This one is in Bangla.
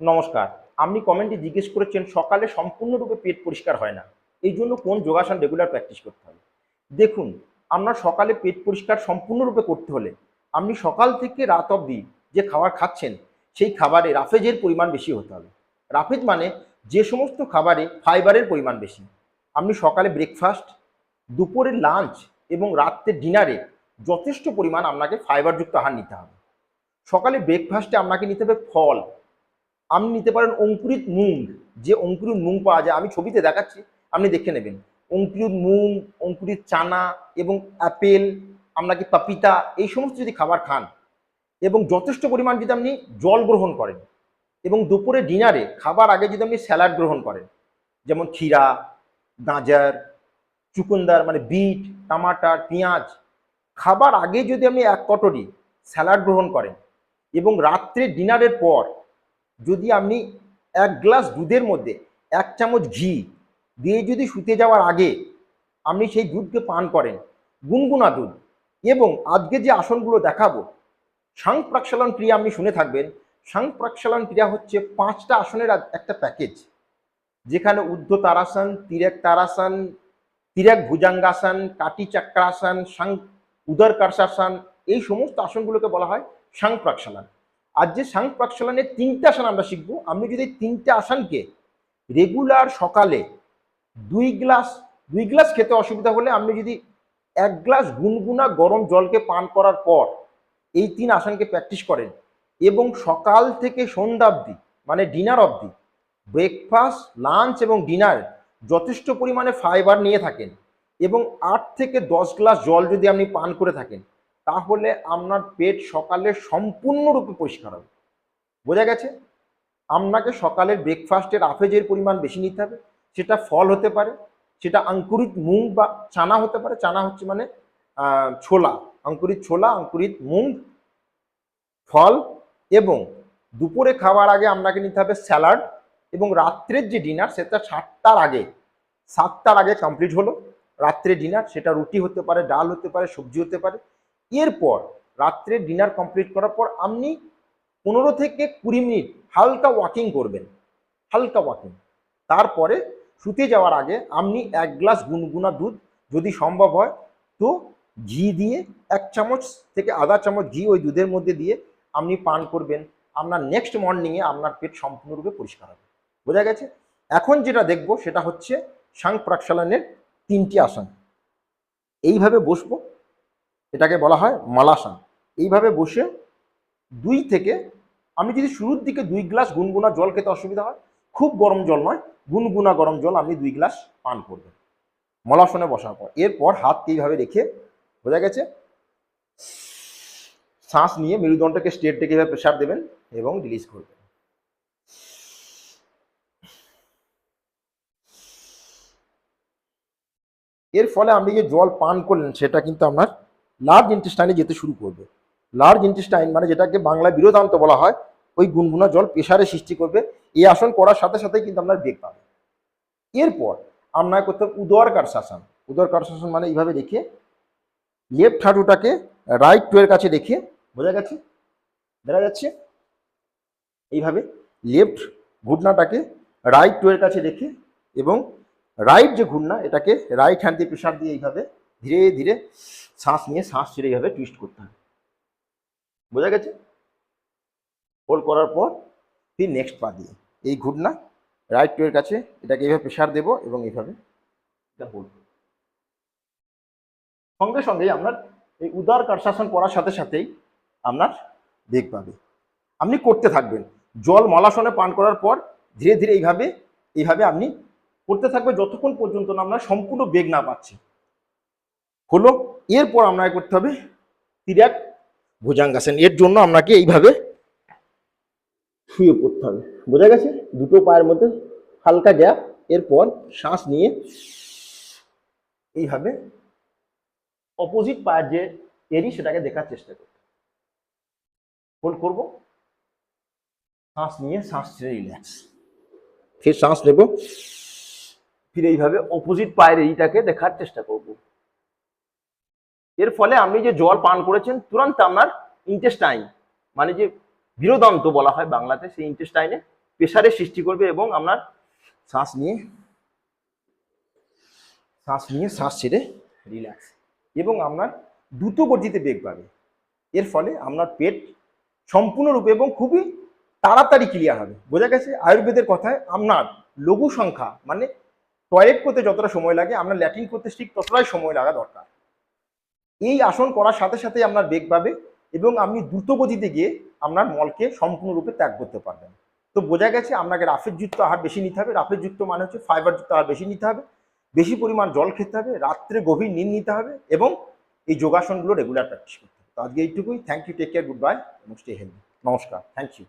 নমস্কার, আপনি কমেন্টে জিজ্ঞেস করেছেন সকালে সম্পূর্ণরূপে পেট পরিষ্কার হয় না, এই জন্য কোন যোগাসন রেগুলার প্র্যাকটিস করতে হবে? দেখুন আপনার সকালে পেট পরিষ্কার সম্পূর্ণরূপে করতে হলে আপনি সকাল থেকে রাত অবধি যে খাবার খাচ্ছেন, সেই খাবারে রাফেজের পরিমাণ বেশি হতে হবে। রাফেজ মানে যে সমস্ত খাবারে ফাইবারের পরিমাণ বেশি। আপনি সকালে ব্রেকফাস্ট দুপুরের লাঞ্চ এবং রাত্রের ডিনারে যথেষ্ট পরিমাণ আপনাকে ফাইবারযুক্ত আহার নিতে হবে। সকালে ব্রেকফাস্টে আপনাকে নিতে হবে ফল আপনি নিতে পারেন অঙ্কুরিত মুং, যে অঙ্কুরিত মুং পাওয়া যায়। আমি ছবিতে দেখাচ্ছি, আপনি দেখে নেবেন। অঙ্কুরিত মুং, অঙ্কুরিত চানা এবং অ্যাপেল আপনাকে পাপিতা, এই সমস্ত যদি খাবার খান, এবং যথেষ্ট পরিমাণ যদি আপনি জল গ্রহণ করেন, এবং দুপুরে ডিনারে খাবার আগে যদি আপনি স্যালাড গ্রহণ করেন, যেমন ক্ষীরা, গাজর, চুকুন্দার মানে বিট, টমাটার, পেঁয়াজ, খাবার আগে যদি আপনি এক কটরি স্যালাড গ্রহণ করেন, এবং রাত্রে ডিনারের পর যদি আপনি এক গ্লাস দুধের মধ্যে এক চামচ ঘি দিয়ে যদি শুতে যাওয়ার আগে আপনি সেই দুধকে পান করেন, গুনগুনা দুধ, এবং আজকে যে আসনগুলো দেখাবো, সাং প্রাক্ষালন ক্রিয়া আপনি শুনে থাকবেন। সাং প্রাক্ষালন ক্রিয়া হচ্ছে পাঁচটা আসনের একটা প্যাকেজ। যেখানে উদ্ধ তারাসন তিরেক তারাসন তিরেক ভুজাঙ্গাসন কাটি চক্রাসন সাং উদর কার্ষাসন এই সমস্ত আসনগুলোকে বলা হয় সাং আজ যে সাং প্রাক্ষালনের তিনটে আসন আমরা শিখব আপনি যদি তিনটে আসনকে রেগুলার সকালে দুই গ্লাস দুই গ্লাস খেতে অসুবিধা হলে আপনি যদি এক গ্লাস গুনগুনা গরম জলকে পান করার পর এই তিন আসনকে প্র্যাকটিস করেন এবং সকাল থেকে সন্ধ্যা অবধি মানে ডিনার অবধি ব্রেকফাস্ট লাঞ্চ এবং ডিনার যথেষ্ট পরিমাণে ফাইবার নিয়ে থাকেন এবং আট থেকে দশ গ্লাস জল যদি আপনি পান করে থাকেন তাহলে আপনার পেট সকালে সম্পূর্ণরূপে পরিষ্কার হবে। বোঝা গেছে? আপনাকে সকালের ব্রেকফাস্টের আফেজের পরিমাণ বেশি নিতে হবে। সেটা ফল হতে পারে, সেটা অঙ্কুরিত মুগ বা চানা হতে পারে। চানা হচ্ছে মানে ছোলা। অঙ্কুরিত ছোলা অঙ্কুরিত মুগ, ফল এবং দুপুরে খাওয়ার আগে আপনাকে নিতে হবে স্যালাড এবং রাত্রের যে ডিনার সেটা সাতটার আগে সাতটার আগে কমপ্লিট হলো। রাত্রে ডিনার, সেটা রুটি হতে পারে, ডাল হতে পারে, সবজি হতে পারে। এরপর রাত্রে ডিনার কমপ্লিট করার পর আপনি পনেরো থেকে কুড়ি মিনিট হালকা ওয়াকিং করবেন, হালকা ওয়াকিং তারপরে শুতে যাওয়ার আগে আপনি এক গ্লাস গুনগুনা দুধ যদি সম্ভব হয় তো ঘি দিয়ে এক চামচ থেকে আধা চামচ ঘি ওই দুধের মধ্যে দিয়ে আপনি পান করবেন। আপনার নেক্সট মর্নিংয়ে আপনার পেট সম্পূর্ণরূপে পরিষ্কার হবে। বোঝা গেছে? এখন যেটা দেখব সেটা হচ্ছে সাং প্রাক্ষালনের তিনটি আসন। এইভাবে বসবো। এটাকে বলা হয় মালাসান। এইভাবে বসে দুই থেকে, আমি যদি শুরুর দিকে দুই গ্লাস গুনগুনা জল খেতে অসুবিধা হয়, খুব গরম জল নয়, গুনগুনা গরম জল আপনি দুই গ্লাস পান করবেন। মলাসনে বসার পর, এরপর হাতকে এইভাবে রেখে বোঝা গেছে, শ্বাস নিয়ে মেরুদণ্ডকে স্টেট থেকে এভাবে প্রেশার দেবেন এবং রিলিজ করবেন। এর ফলে আপনি যে জল পান করলেন, সেটা কিন্তু আপনার লার্জ ইন্টেস্টাইনে যেতে শুরু করবে। লার্জ ইন্টেস্টাইন মানে যেটাকে বাংলায় বিরোধান্ত বলা হয়, ওই গুনগুনা জল প্রেশারের সৃষ্টি করবে। এই আসন করার সাথে সাথে কিন্তু আপনার বেগ পাবে। এরপর আপনার করতে হবে উদর কারশাসন উদর মানে এইভাবে রেখে লেফট হাঁটুটাকে রাইট টুয়ের কাছে রেখে বোঝা গেছে? দেখা যাচ্ছে? এইভাবে লেফট ঘুটনাটাকে রাইট টুয়ের কাছে রেখে এবং রাইট যে ঘূর্ণা, এটাকে রাইট হ্যান্ড দিয়ে প্রেশার দিয়ে এইভাবে ধীরে ধীরে শ্বাস নিয়ে শ্বাস ছেড়ে এইভাবে টুইস্ট করতে হবে বোঝা গেছে? হোল্ড করার পর ফির নেক্সট পা দিয়ে, এই ঘুটনা রাইট টুয়ের কাছে এটাকে এইভাবে প্রেশার দেবো এবং এইভাবে এটা হোল্ড সঙ্গে সঙ্গেই আপনার এই উদার কারশাসন করার সাথে সাথেই আপনার বেগ পাবে। আপনি করতে থাকবেন। জল মলাসনে পান করার পর ধীরে ধীরে এইভাবে এইভাবে আপনি করতে থাকবে যতক্ষণ পর্যন্ত না আপনার সম্পূর্ণ বেগ না পাচ্ছে। হলো এরপর আপনাকে করতে হবে? তিরাক ভুজাঙ্গাসন এর জন্য আপনাকে এইভাবে শুয়ে পড়তে হবে। বোঝা গেছে? দুটো পায়ের মধ্যে হালকা গ্যাপ, এরপর শ্বাস নিয়ে এইভাবে অপোজিট পায়ের যে এরি, সেটাকে দেখার চেষ্টা করতে হোল্ড করব। শ্বাস নিয়ে শ্বাস ছেড়ে রিল্যাক্স ফির শ্বাস নেব। ফির এইভাবে অপোজিট পায়ের এরিটাকে দেখার চেষ্টা করব। এর ফলে আপনি যে জল পান করেছেন, তুরন্ত আপনার ইন্টেস্টাইন মানে যে বিরোদন্ত বলা হয় বাংলাতে, সেই ইন্টেস্টাইনে প্রেশারের সৃষ্টি করবে এবং আপনার শ্বাস নিয়ে শ্বাস নিয়ে শ্বাস ছেড়ে রিল্যাক্স এবং আপনার দ্রুত গতিতে বেগ পাবে এর ফলে আপনার পেট সম্পূর্ণরূপে এবং খুবই তাড়াতাড়ি ক্লিয়ার হবে। বোঝা গেছে? আয়ুর্বেদের কথায় আপনার লঘু সংখ্যা মানে টয়লেট করতে যতটা সময় লাগে, আপনার ল্যাটিন করতে ঠিক ততটাই সময় লাগা দরকার। এই আসন করার সাথে সাথে আপনার বেগ পাবে এবং আপনি দ্রুত গতিতে গিয়ে আপনার মলকে সম্পূর্ণরূপে ত্যাগ করতে পারবেন। তো বোঝা গেছে আপনাকে রাফের রাফেরযুক্ত আহার বেশি নিতে হবে। রাফের রাফেরযুক্ত মানে হচ্ছে ফাইবার ফাইবারযুক্ত আহার বেশি নিতে হবে, বেশি পরিমাণ জল খেতে হবে, রাত্রে গভীর নিন নিতে হবে এবং এই যোগাসনগুলো রেগুলার প্র্যাকটিস করতে হবে। তো আজকে এইটুকুই। Thank you take care good bye এবং স্টে হেলদি নমস্কার। Thank you